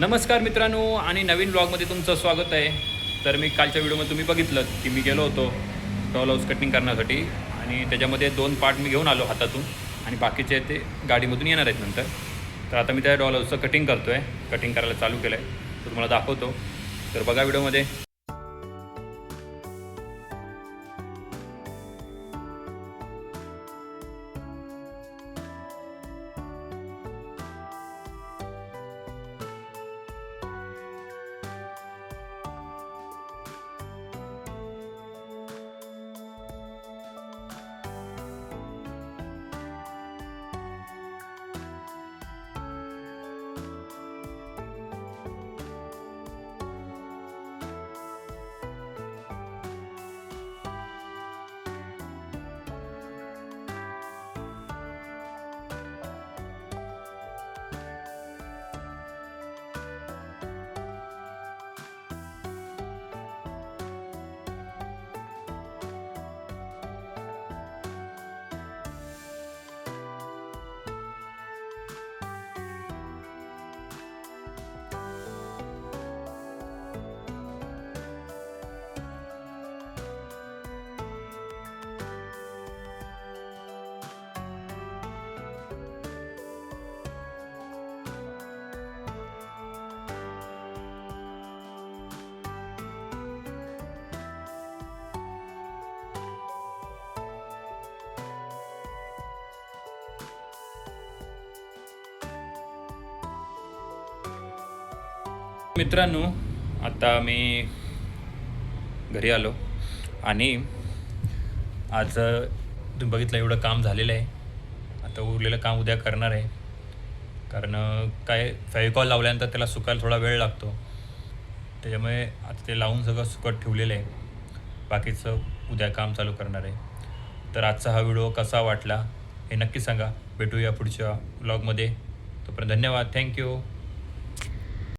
नमस्कार मित्रांनो आणि नवीन ब्लॉगमध्ये तुमचं स्वागत आहे. तर मी कालच्या व्हिडिओमध्ये तुम्ही बघितलं की मी गेलो होतो डॉल हाऊस कटिंग करण्यासाठी आणि त्याच्यामध्ये दोन पार्ट मी घेऊन आलो हातातून आणि बाकीचे ते गाडीमधून येणार आहेत नंतर. तर आता मी त्या डॉल हाऊसचं कटिंग करतो आहे कटिंग करायला चालू केलं आहे तर तुम्हाला दाखवतो. तर बघा व्हिडिओमध्ये. मित्रांनो आता मी घरी आलो आणि आज तुम्ही बघितलं एवढं काम झालेलं आहे. आता उरलेलं काम उद्या करणार आहे. कारण काय फेविकॉल लावल्यानंतर त्याला सुकायला थोडा वेळ लागतो. त्याच्यामुळे आता ते लावून सगळं सुकत ठेवलेलं आहे. बाकीचं उद्या काम चालू करणार आहे. तर आजचा हा व्हिडिओ कसा वाटला हे नक्की सांगा. भेटूया पुढच्या ब्लॉगमध्ये तोपर्यंत धन्यवाद. थँक्यू